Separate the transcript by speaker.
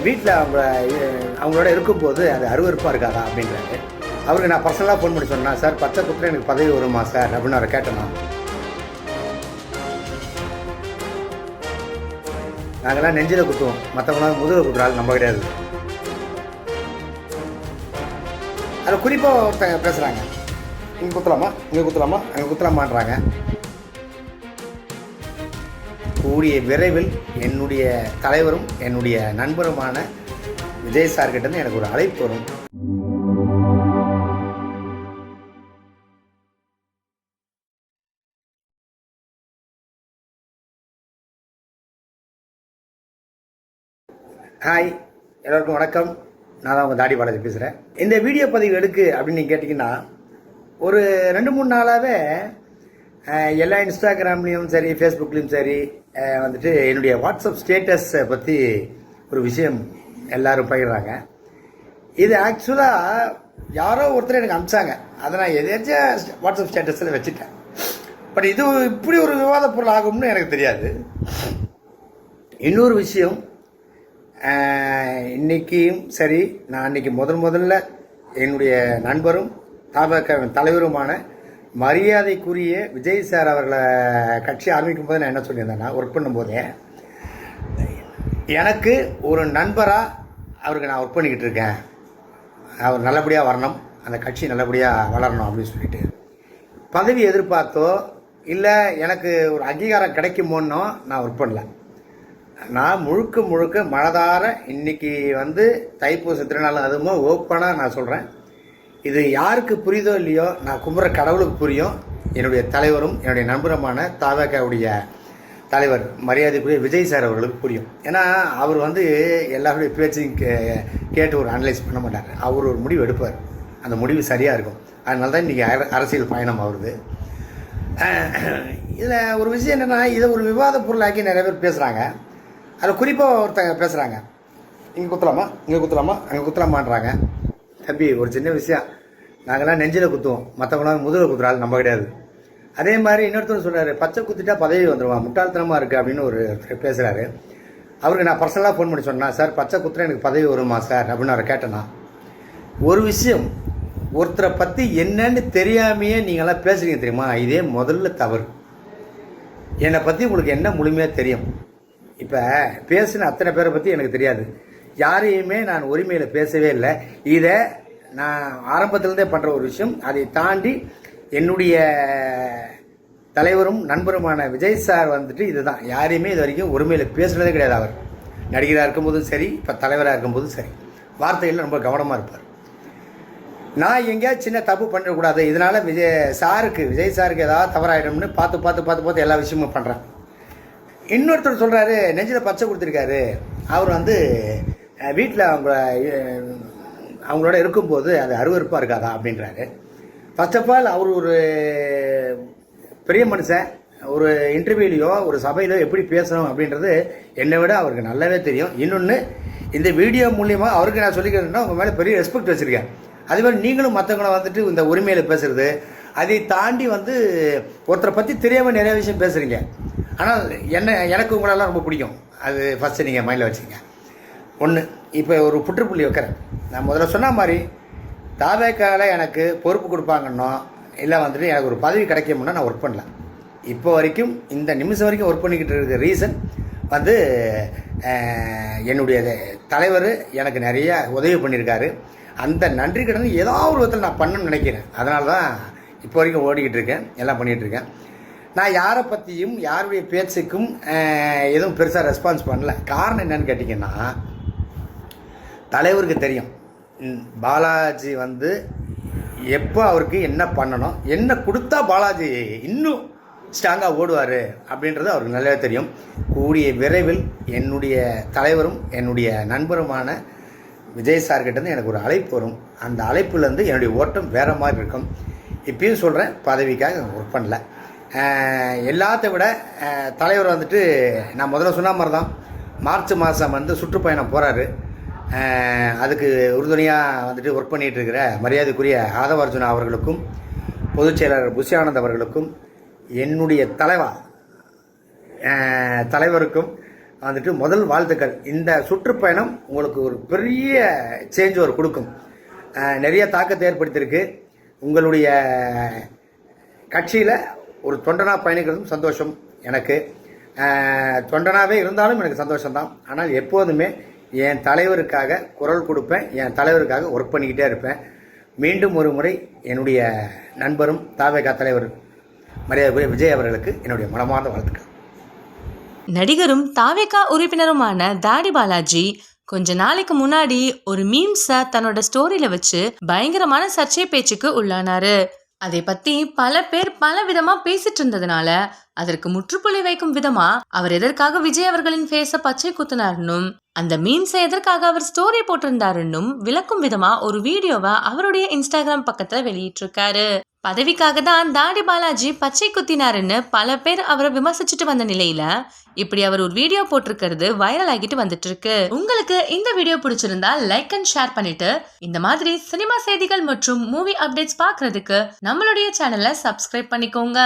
Speaker 1: வீட்டில் அவங்க அவங்களோட இருக்கும்போது அது அருவருப்பாக இருக்காதா அப்படின்றாரு. அவருக்கு நான் பர்சனலாக ஃபோன் பண்ணி சொன்னேன் சார் பச்சை குத்துல எனக்கு பதவி வருமா சார்? அப்படின்னு அவரை கேட்டேன் நாங்கள்லாம் நெஞ்சில் குத்துவோம். மற்றவங்களாம் முதுகில் குத்துறாள் நம்ம கிடையாது. அதில் குறிப்பாக ஒருத்தங்க பேசுகிறாங்க இங்கே குத்தலாமா? இங்கே குத்தலாமா? அங்கே குத்தலாமான்றாங்க. கூடிய விரைவில் என்னுடைய தலைவரும் என்னுடைய நண்பருமான விஜய் சார்கிட்ட எனக்கு ஒரு அழைப்பு வரும். ஹாய் எல்லோருக்கும் வணக்கம். நான் தான் உங்கள் தாடி பாலாஜி பேசுகிறேன் இந்த வீடியோ பதிவு எடுக்கு அப்படின்னு நீங்கள் கேட்டிங்கன்னா ஒரு ரெண்டு மூணு நாளாகவே எல்லா இன்ஸ்டாகிராம்லேயும் சரி ஃபேஸ்புக்லேயும் சரி வந்துட்டு என்னுடைய வாட்ஸ்அப் ஸ்டேட்டஸை பற்றி ஒரு விஷயம் எல்லாரும் பகிர்றாங்க. இது ஆக்சுவலாக யாரோ ஒருத்தர் எனக்கு அனுப்பிச்சாங்க. அதை நான் எதாச்சும் வாட்ஸ்அப் ஸ்டேட்டஸில் வச்சுட்டேன். பட் இது இப்படி ஒரு விவாத பொருள் ஆகும்னு எனக்கு தெரியாது. இன்னொரு விஷயம் இன்றைக்கியும் சரி நான் அன்றைக்கி முதல் முதல்ல என்னுடைய நண்பரும் தலைவருமான மரியாதைக்குரிய விஜய் சார் அவர்களை கட்சி ஆரம்பிக்கும் போது நான் என்ன சொல்லியிருந்தேன்னா ஒர்க் பண்ணும்போதே எனக்கு ஒரு நண்பராக அவருக்கு நான் ஒர்க் பண்ணிக்கிட்டு இருக்கேன். அவர் நல்லபடியாக வரணும் அந்த கட்சி நல்லபடியாக வளரணும் அப்படின்னு சொல்லிட்டு. பதவி எதிர்பார்த்தோ இல்லை எனக்கு ஒரு அங்கீகாரம் கிடைக்குமோன்னோ நான் ஒர்க் பண்ணல. நான் முழுக்க முழுக்க மனதார இன்றைக்கி வந்து தைப்பூச திருநாள் அதுவும் ஓப்பனாக நான் சொல்கிறேன் இது யாருக்கு புரியுதோ இல்லையோ நான் கும்புற கடவுளுக்கு புரியும். என்னுடைய தலைவரும் என்னுடைய நண்பருமான தாவகாவுடைய தலைவர் மரியாதைக்குரிய விஜய் சார் அவர்களுக்கு புரியும். ஏன்னா அவர் வந்து எல்லாருடைய பேச்சையும் கே கேட்டு ஒரு அனலைஸ் பண்ண மாட்டார். அவர் ஒரு முடிவு எடுப்பார். அந்த முடிவு சரியாக இருக்கும். அதனால தான் இன்றைக்கி அரசியல் பயணம் ஆகுது. இதில் ஒரு விஷயம் என்னென்னா இதை ஒரு விவாத பொருளாக்கி நிறைய பேர் பேசுகிறாங்க அதில் குறிப்பாக ஒருத்தங்க பேசுகிறாங்க இங்கே குத்தலாமா? இங்கே குத்தலாமா? அங்கே குத்தலாமான்றாங்க. தம்பி ஒரு சின்ன விஷயம். நாங்கள்லாம் நெஞ்சில் குத்துவோம். மற்றவங்களாம் முதுகில் குத்துறாள் நம்ம கிடையாது. அதே மாதிரி இன்னொருத்தர் சொல்கிறாரு பச்சை குத்திட்டா பதவி வந்துடுவான் முட்டாள்தனமாக இருக்குது அப்படின்னு ஒரு பேசுகிறாரு அவருக்கு நான் பர்சனலாக ஃபோன் பண்ணி சொன்னேன் சார் பச்சை குத்துற எனக்கு பதவி வருமா சார்? அப்படின்னு அவரை கேட்டேன்னா ஒரு விஷயம் ஒருத்தரை பற்றி என்னன்னு தெரியாமையே நீங்களாம் பேசுறீங்க தெரியுமா? இதே முதல்ல தவறு. என்னை பற்றி உங்களுக்கு என்ன முழுமையாக தெரியும்? இப்போ பேசின அத்தனை பேரை பற்றி எனக்கு தெரியாது. யாரையுமே நான் உரிமையில் பேசவே இல்லை. இதை நான் ஆரம்பத்திலேருந்தே பண்ணுற ஒரு விஷயம். அதை தாண்டி என்னுடைய தலைவரும் நண்பருமான விஜய் சார் வந்துட்டு இதுதான். யாரையுமே இது வரைக்கும் உரிமையில் பேசுனதே கிடையாது அவர். நடிகராக இருக்கும்போதும் சரி இப்போ தலைவராக இருக்கும்போதும் சரி. வார்த்தைகளில் ரொம்ப கவனமாக இருப்பார். நான் எங்கேயாவது சின்ன தப்பு பண்ணிடக்கூடாது. இதனால் விஜய் சாருக்கு விஜய் சாருக்கு ஏதாவது தவறாயிடும்னு பார்த்து பார்த்து பார்த்து பார்த்து எல்லா விஷயமும் பண்ணுறேன் இன்னொருத்தர் சொல்கிறாரு நெஞ்சில் பச்சை கொடுத்துருக்காரு. அவர் வந்து வீட்டில் அவங்க அவங்களோட இருக்கும்போது அது அருவருப்பாக இருக்காதா அப்படின்றாரு. ஃபர்ஸ்ட் ஆஃப் ஆல் அவர் ஒரு பெரிய மனுஷன். ஒரு இன்டர்வியூலையோ ஒரு சபையிலோ எப்படி பேசணும் அப்படின்றது என்னை விட அவருக்கு நல்லாவே தெரியும். இன்னொன்று இந்த வீடியோ மூலியமாக அவருக்கு நான் சொல்லிக்கிறேன்னா உங்கள் மேலே பெரிய ரெஸ்பெக்ட் வச்சுருக்கேன். அதே மாதிரி நீங்களும் மற்றவங்கள வந்துட்டு இந்த உரிமையில் பேசுகிறது அதை தாண்டி வந்து ஒருத்தரை பற்றி தெரியாமல் நிறைய விஷயம் பேசுகிறீங்க ஆனால் என்ன எனக்கு உங்களெல்லாம் ரொம்ப பிடிக்கும். அது ஃபஸ்ட்டு நீங்கள் மைண்டில் வச்சுங்க ஒன்று இப்போ ஒரு புற்றுப்புள்ளி வைக்கிறேன். நான் முதல்ல சொன்ன மாதிரி தாவேக்கால எனக்கு பொறுப்பு கொடுப்பாங்கன்னோ இல்லை வந்துட்டு எனக்கு ஒரு பதவி கிடைக்கும்னா நான் ஒர்க் பண்ணல இப்போ வரைக்கும் இந்த நிமிஷம் வரைக்கும் ஒர்க் பண்ணிக்கிட்டு இருக்கிற ரீசன் வந்து என்னுடைய தலைவர் எனக்கு நிறைய உதவி பண்ணியிருக்காரு. அந்த நன்றி கடன் ஏதோ ஒரு விதத்தில் நான் பண்ணணும்னு நினைக்கிறேன். அதனால தான் இப்போ வரைக்கும் ஓடிக்கிட்டு இருக்கேன். எல்லாம் பண்ணிகிட்டு இருக்கேன். நான் யாரை பற்றியும் யாருடைய பேச்சுக்கும் எதுவும் பெருசாக ரெஸ்பான்ஸ் பண்ணல. காரணம் என்னன்னு கேட்டிங்கன்னா தலைவருக்கு தெரியும். பாலாஜி வந்து எப்போ அவருக்கு என்ன பண்ணணும் என்ன கொடுத்தா பாலாஜி இன்னும் ஸ்ட்ராங்காக ஓடுவார் அப்படின்றது அவருக்கு நல்லாவே தெரியும். கூடிய விரைவில் என்னுடைய தலைவரும் என்னுடைய நண்பருமான விஜய் சார்கிட்டேருந்து எனக்கு ஒரு அழைப்பு வரும். அந்த அழைப்புலேருந்து என்னுடைய ஓட்டம் வேறு மாதிரி இருக்கும். இப்பயும் சொல்கிறேன் பதவிக்காக ஒர்க் பண்ணல. எல்லாத்த விட தலைவர் வந்துட்டு நான் முதல்ல சொன்ன மாதிரி தான் மார்ச் மாதம் வந்து சுற்றுப்பயணம் போகிறாரு அதுக்கு உறுதுணையாக வந்துட்டு ஒர்க் பண்ணிகிட்டு இருக்கிற மரியாதைக்குரிய ஆதவார்ஜுனா அவர்களுக்கும் பொதுச் செயலாளர் ஆனந்த் அவர்களுக்கும் என்னுடைய தலைவா தலைவருக்கும் வந்துட்டு முதல் வாழ்த்துக்கள். இந்த சுற்றுப்பயணம் உங்களுக்கு ஒரு பெரிய சேஞ்ச் ஒரு கொடுக்கும் நிறைய தாக்கத்தை ஏற்படுத்தியிருக்கு. உங்களுடைய கட்சியில் ஒரு தொண்டனா பயணிக்கிறதும் சந்தோஷம் எனக்கு. தொண்டனாகவே இருந்தாலும் எனக்கு சந்தோஷம்தான். ஆனால் எப்போதுமே என் தலைவருக்காக குரல் கொடுப்பேன் என் தலைவருக்காக ஒர்க் பண்ணிக்கிட்டே இருப்பேன். மீண்டும் ஒரு முறை என்னுடைய நண்பரும் தாவேகா தலைவர் மரியாதை விஜய் அவர்களுக்கு என்னுடைய மனமார்ந்த வாழ்த்துக்கள்.
Speaker 2: நடிகரும் தாவேகா உறுப்பினருமான தாடி பாலாஜி கொஞ்ச நாளைக்கு முன்னாடி ஒரு மீம்ஸை தன்னோட ஸ்டோரியில வச்சு பயங்கரமான சர்ச்சை பேச்சுக்கு உள்ளானாரு. அதை பத்தி பல பேர் பல விதமா பேசிட்டு இருந்ததுனால அதற்கு முற்றுப்புள்ளி வைக்கும் விதமா அவர் எதற்காக விஜய் அவர்களின் ஃபேஸ பச்சை குத்துனாருன்னும் அந்த மீம்ஸை எதற்காக அவர் ஸ்டோரி போட்டிருந்தாருன்னும் விளக்கும் விதமா ஒரு வீடியோவை அவருடைய இன்ஸ்டாகிராம் பக்கத்துல வெளியிட்டிருக்காரு. பதவிக்காக தான் தாடி பாலாஜி பச்சை குத்தினாருன்னு பல பேர் அவரை விமர்சிச்சுட்டு வந்த நிலையில இப்படி அவர் ஒரு வீடியோ போட்டிருக்கிறது வைரல் ஆகிட்டு வந்துட்டு இருக்கு உங்களுக்கு இந்த வீடியோ பிடிச்சிருந்தா லைக் அண்ட் ஷேர் பண்ணிட்டு இந்த மாதிரி சினிமா செய்திகள் மற்றும் மூவி அப்டேட்ஸ் பாக்குறதுக்கு நம்மளுடைய சேனலை சப்ஸ்கிரைப் பண்ணிக்கோங்க.